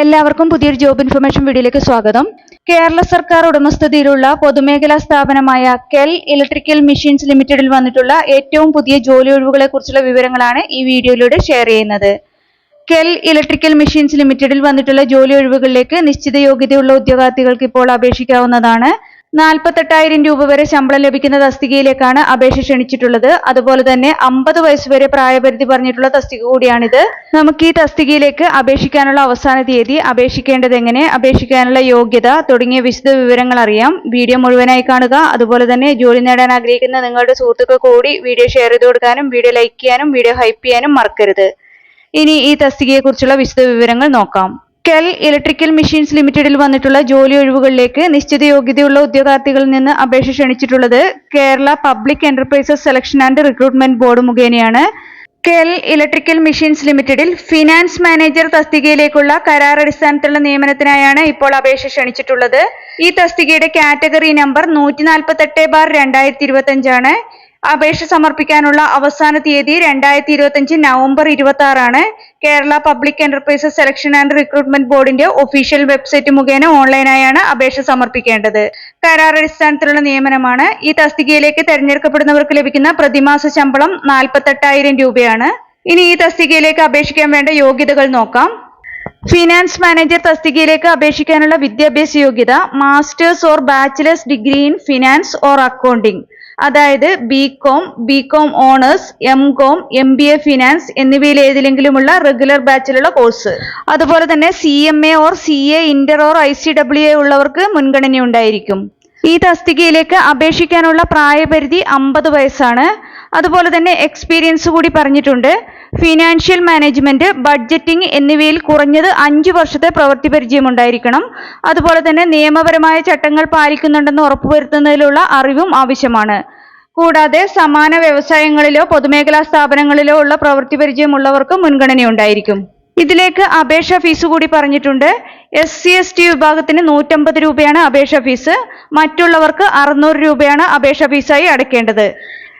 എല്ലാവർക്കും പുതിയൊരു job information വീഡിയോയിലേക്ക് സ്വാഗതം. കേരള സർക്കാർ ഉടമസ്ഥതയിലുള്ള പൊതുമേഖലാ സ്ഥാപനമായ കെൽ ഇലക്ട്രിക്കൽ മെഷീൻസ് ലിമിറ്റഡിൽ വന്നിട്ടുള്ള ഏറ്റവും പുതിയ ജോലി ഒഴിവുകളെ കുറിച്ചുള്ള വിവരങ്ങളാണ് ഈ വീഡിയോയിലൂടെ ഷെയർ ചെയ്യുന്നത്. കെൽ ഇലക്ട്രിക്കൽ മെഷീൻസ് ലിമിറ്റഡിൽ വന്നിട്ടുള്ള ജോലി ഒഴിവുകളിലേക്ക് നിശ്ചിത യോഗ്യതയുള്ള ഉദ്യോഗാർത്ഥികൾക്ക് ഇപ്പോൾ അപേക്ഷിക്കാവുന്നതാണ്. നാൽപ്പത്തെട്ടായിരം രൂപ വരെ ശമ്പളം ലഭിക്കുന്ന തസ്തികയിലേക്കാണ് അപേക്ഷ ക്ഷണിച്ചിട്ടുള്ളത്. അതുപോലെ തന്നെ അമ്പത് വരെ പ്രായപരിധി പറഞ്ഞിട്ടുള്ള തസ്തിക കൂടിയാണിത്. നമുക്ക് ഈ തസ്തികയിലേക്ക് അപേക്ഷിക്കാനുള്ള അവസാന തീയതി അപേക്ഷിക്കേണ്ടത് എങ്ങനെ അപേക്ഷിക്കാനുള്ള യോഗ്യത തുടങ്ങിയ വിശദ വിവരങ്ങൾ അറിയാം. വീഡിയോ മുഴുവനായി കാണുക. അതുപോലെ തന്നെ ജോലി നേടാൻ ആഗ്രഹിക്കുന്ന നിങ്ങളുടെ സുഹൃത്തുക്കൾ കൂടി വീഡിയോ ഷെയർ ചെയ്ത് കൊടുക്കാനും വീഡിയോ ലൈക്ക് ചെയ്യാനും വീഡിയോ ഹൈപ്പ് ചെയ്യാനും മറക്കരുത്. ഇനി ഈ തസ്തികയെക്കുറിച്ചുള്ള വിശദ വിവരങ്ങൾ നോക്കാം. കെൽ ഇലക്ട്രിക്കൽ മെഷീൻസ് ലിമിറ്റഡിൽ വന്നിട്ടുള്ള ജോലി ഒഴിവുകളിലേക്ക് നിശ്ചിത യോഗ്യതയുള്ള ഉദ്യോഗാർത്ഥികളിൽ നിന്ന് അപേക്ഷ ക്ഷണിച്ചിട്ടുള്ളത് Kerala public enterprises selection and recruitment board മുഖേനയാണ്. കെൽ ഇലക്ട്രിക്കൽ മെഷീൻസ് ലിമിറ്റഡിൽ ഫിനാൻസ് മാനേജർ തസ്തികയിലേക്കുള്ള കരാർ അടിസ്ഥാനത്തിലുള്ള നിയമനത്തിനായാണ് ഇപ്പോൾ അപേക്ഷ ക്ഷണിച്ചിട്ടുള്ളത്. ഈ തസ്തികയുടെ കാറ്റഗറി നമ്പർ നൂറ്റി നാൽപ്പത്തെട്ട് ബാർ രണ്ടായിരത്തി ഇരുപത്തി അഞ്ചാണ് അപേക്ഷ സമർപ്പിക്കാനുള്ള അവസാന തീയതി രണ്ടായിരത്തി ഇരുപത്തഞ്ച് നവംബർ ഇരുപത്തി ആറാണ് Kerala public enterprises selection and recruitment ബോർഡിന്റെ ഒഫീഷ്യൽ വെബ്സൈറ്റ് മുഖേന ഓൺലൈനായാണ് അപേക്ഷ സമർപ്പിക്കേണ്ടത്. കരാർ അടിസ്ഥാനത്തിലുള്ള നിയമനമാണ്. ഈ തസ്തികയിലേക്ക് തെരഞ്ഞെടുക്കപ്പെടുന്നവർക്ക് ലഭിക്കുന്ന പ്രതിമാസ ശമ്പളം നാൽപ്പത്തെട്ടായിരം രൂപയാണ്. ഇനി ഈ തസ്തികയിലേക്ക് അപേക്ഷിക്കാൻ വേണ്ട യോഗ്യതകൾ നോക്കാം. ഫിനാൻസ് മാനേജർ തസ്തികയിലേക്ക് അപേക്ഷിക്കാനുള്ള വിദ്യാഭ്യാസ യോഗ്യത masters or bachelors degree in finance or accounting. അതായത് B Com B Com honours M Com M B A finance എന്നിവയിൽ ഏതിലെങ്കിലുമുള്ള റെഗുലർ ബാച്ചിലുള്ള കോഴ്സ് അതുപോലെ തന്നെ C M A or C A inter or I C W A ഉള്ളവർക്ക് മുൻഗണന ഉണ്ടായിരിക്കും. ഈ തസ്തികയിലേക്ക് അപേക്ഷിക്കാനുള്ള പ്രായപരിധി അമ്പത് വയസ്സാണ്. അതുപോലെ തന്നെ എക്സ്പീരിയൻസ് കൂടി പറഞ്ഞിട്ടുണ്ട്. ഫിനാൻഷ്യൽ മാനേജ്മെന്റ് ബഡ്ജറ്റിംഗ് എന്നിവയിൽ കുറഞ്ഞത് അഞ്ചു വർഷത്തെ പ്രവൃത്തി പരിചയം ഉണ്ടായിരിക്കണം അതുപോലെ തന്നെ നിയമപരമായ ചട്ടങ്ങൾ പാലിക്കുന്നുണ്ടെന്ന് ഉറപ്പുവരുത്തുന്നതിലുള്ള അറിവും ആവശ്യമാണ്. കൂടാതെ സമാന വ്യവസായങ്ങളിലോ പൊതുമേഖലാ സ്ഥാപനങ്ങളിലോ ഉള്ള പ്രവൃത്തി പരിചയമുള്ളവർക്ക് മുൻഗണനയുണ്ടായിരിക്കും. ഇതിലേക്ക് അപേക്ഷ ഫീസ് കൂടി പറഞ്ഞിട്ടുണ്ട്. എസ് സി എസ് ടി വിഭാഗത്തിന് നൂറ്റമ്പത് രൂപയാണ് അപേക്ഷ ഫീസ്. മറ്റുള്ളവർക്ക് അറുന്നൂറ് രൂപയാണ് അപേക്ഷ ഫീസായി അടയ്ക്കേണ്ടത്.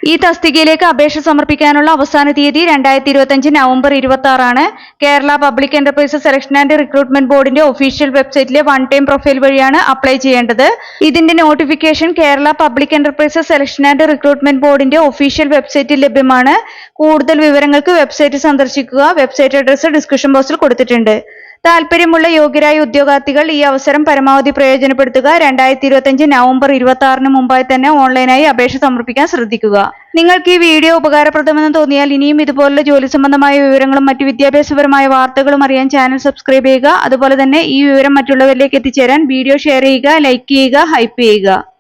ഈ തസ്തികയിലേക്ക് അപേക്ഷ സമർപ്പിക്കാനുള്ള അവസാന തീയതി രണ്ടായിരത്തി ഇരുപത്തഞ്ച് നവംബർ ഇരുപത്തി ആറാണ് Kerala public enterprises selection and recruitment ബോർഡിന്റെ ഒഫീഷ്യൽ വെബ്സൈറ്റിലെ വൺ ടൈം പ്രൊഫൈൽ വഴിയാണ് അപ്ലൈ ചെയ്യേണ്ടത്. ഇതിന്റെ notification Kerala public enterprises selection and recruitment ബോർഡിന്റെ ഒഫീഷ്യൽ വെബ്സൈറ്റിൽ ലഭ്യമാണ്. കൂടുതൽ വിവരങ്ങൾക്ക് വെബ്സൈറ്റ് സന്ദർശിക്കുക. വെബ്സൈറ്റ് അഡ്രസ് ഡിസ്ക്രിപ്ഷൻ ബോക്സിൽ കൊടുത്തിട്ടുണ്ട്. താല്പര്യമുള്ള യോഗ്യരായ ഉദ്യോഗാർത്ഥികൾ ഈ അവസരം പരമാവധി പ്രയോജനപ്പെടുത്തുക. രണ്ടായിരത്തി ഇരുപത്തഞ്ച് നവംബർ ഇരുപത്തി ആറിന് മുമ്പായി തന്നെ ഓൺലൈനായി അപേക്ഷ സമർപ്പിക്കാൻ ശ്രദ്ധിക്കുക. നിങ്ങൾക്ക് ഈ വീഡിയോ ഉപകാരപ്രദമെന്ന് തോന്നിയാൽ ഇനിയും ഇതുപോലുള്ള ജോലി സംബന്ധമായ വിവരങ്ങളും മറ്റു വിദ്യാഭ്യാസപരമായ വാർത്തകളും അറിയാൻ ചാനൽ സബ്സ്ക്രൈബ് ചെയ്യുക. അതുപോലെ തന്നെ ഈ വിവരം മറ്റുള്ളവരിലേക്ക് എത്തിച്ചേരാൻ വീഡിയോ ഷെയർ ചെയ്യുക ലൈക്ക് ചെയ്യുക ഹൈപ്പ് ചെയ്യുക.